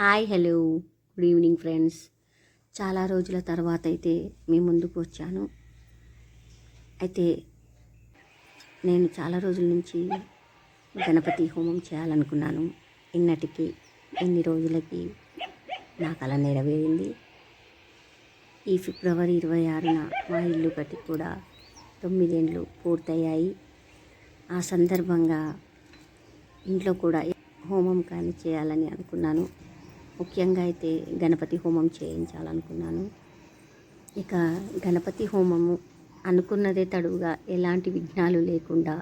Hi hello. Good evening friends. చాలా రోజుల తర్వాత అయితే మీ ముందుకు వచ్చాను. అయితే నేను చాలా రోజుల నుంచి గణపతి హోమం చేయాలనుకున్నాను. ఇన్నటికి ఎన్ని రోజులకి నాకు అలా నెరవేరింది. ఈ ఫిబ్రవరి ఇరవై ఆరున మా ఇల్లు కట్టి కూడా తొమ్మిదేండ్లు పూర్తయ్యాయి. ఆ సందర్భంగా ఇంట్లో కూడా హోమం కానీ చేయాలని అనుకున్నాను. ముఖ్యంగా అయితే గణపతి హోమం చేయించాలనుకున్నాను. ఇక గణపతి హోమము అనుకున్నదే తడువుగా ఎలాంటి విఘ్నాలు లేకుండా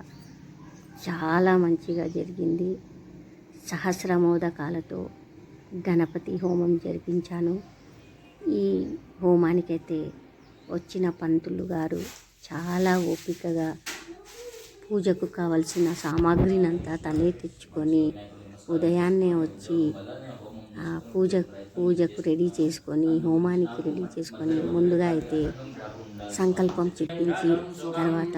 చాలా మంచిగా జరిగింది. సహస్రమోదకాలతో గణపతి హోమం జరిపించాను. ఈ హోమానికైతే వచ్చిన పంతులు గారు చాలా ఓపికగా పూజకు కావలసిన సామాగ్రినంతా తనే తెచ్చుకొని ఉదయాన్నే వచ్చి పూజ పూజకు రెడీ చేసుకొని హోమానికి రెడీ చేసుకొని ముందుగా అయితే సంకల్పం చెప్పించి తర్వాత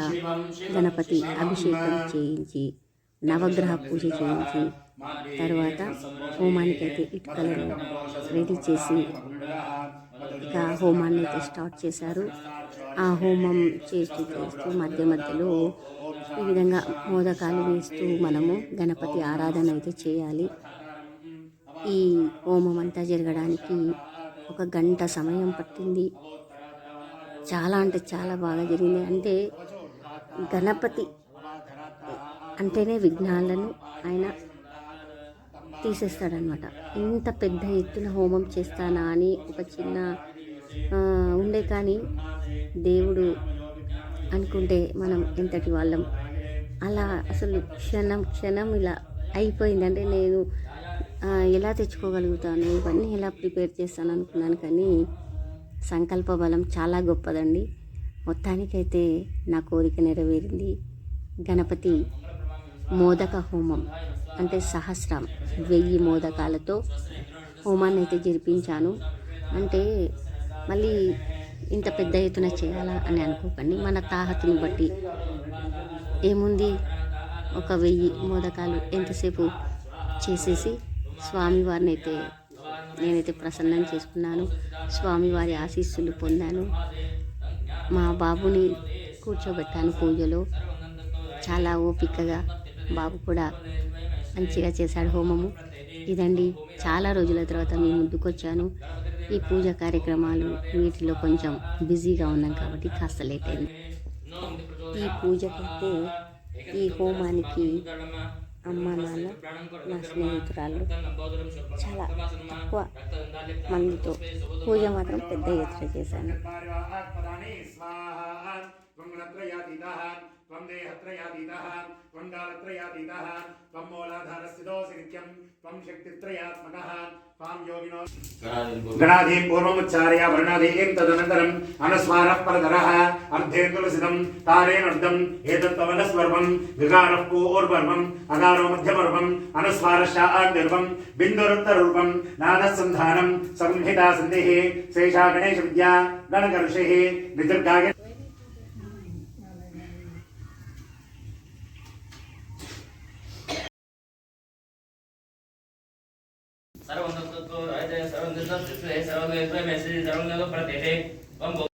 గణపతి అభిషేకం చేయించి నవగ్రహ పూజ చేయించి తర్వాత హోమానికి అయితే ఇటుకలను రెడీ చేసి ఇక హోమాన్ని అయితే స్టార్ట్ చేశారు. ఆ హోమం చేస్తూ చేస్తూ మధ్య మధ్యలో ఈ విధంగా మోదకాలు వేస్తూ మనము గణపతి ఆరాధన అయితే చేయాలి. ఈ హోమం అంతా జరగడానికి ఒక గంట సమయం పట్టింది. చాలా అంటే చాలా బాగా జరిగింది. అంటే గణపతి అంటేనే విఘ్నాలను ఆయన తీసేస్తాడనమాట. ఇంత పెద్ద ఎత్తున హోమం చేస్తానా అని ఒక చిన్న ఉండే కానీ దేవుడు అనుకుంటే మనం ఎంతటి వాళ్ళం. అలా అసలు క్షణం క్షణం ఇలా అయిపోయిందంటే నేను ఎలా తెచ్చుకోగలుగుతాను? ఇవన్నీ ఎలా ప్రిపేర్ చేస్తాను అనుకున్నాను కానీ సంకల్ప బలం చాలా గొప్పదండి. మొత్తానికైతే నా కోరిక నెరవేరింది. గణపతి మోదక హోమం అంటే సహస్రం వెయ్యి మోదకాలతో హోమాన్ని అయితే జరిపించాను. అంటే మళ్ళీ ఇంత పెద్ద ఎత్తున చేయాలా అని అనుకోకండి. మన తాహతను బట్టి ఏముంది? ఒక వెయ్యి మోదకాలు ఎంతసేపు చేసేసి స్వామివారిని అయితే నేనైతే ప్రసన్నం చేసుకున్నాను. స్వామివారి ఆశీస్సులు పొందాను. మా బాబుని కూర్చోబెట్టాను పూజలో. చాలా ఓపికగా బాబు కూడా మంచిగా చేశాడు హోమము. ఇదండి చాలా రోజుల తర్వాత మీ ముందుకు వచ్చాను ఈ పూజ కార్యక్రమాలు వీటిలో కొంచెం బిజీగా ఉన్నాం కాబట్టి కాస్త లేట్ అయింది. ఈ పూజకైతే ఈ హోమానికి అమ్మ నా స్నేహితురాళ్ళు చాలా తక్కువ మందితో పూజ మాత్రం పెద్ద ఎత్తున చేశాను. त्वं देहत्रयातीतः कालत्रयातीतः त्वं मूलाधारस्थितोऽसि नित्यं, त्वं शक्तित्रयात्मकः। त्वां योगिनो गणाधीं पूर्वमुच्चार्य वर्णाधीं तदनन्तरम् अनुस्वारः परधरः अर्धे तुलसितं तारेण अर्धम् विकारः पूर्वर्वम् अकारो मध्यमर्वम् अनुस्वारश्चाग्निर्वम् बिन्दुरुत्तरूपम् नादसन्धानम् संहिता सन्धिः, शेषा गणेशविद्या गणकर्षिः निजर्गागे सर्व तत्व सर्व निर्देश सर्व मेसेज सर्व परत येते पण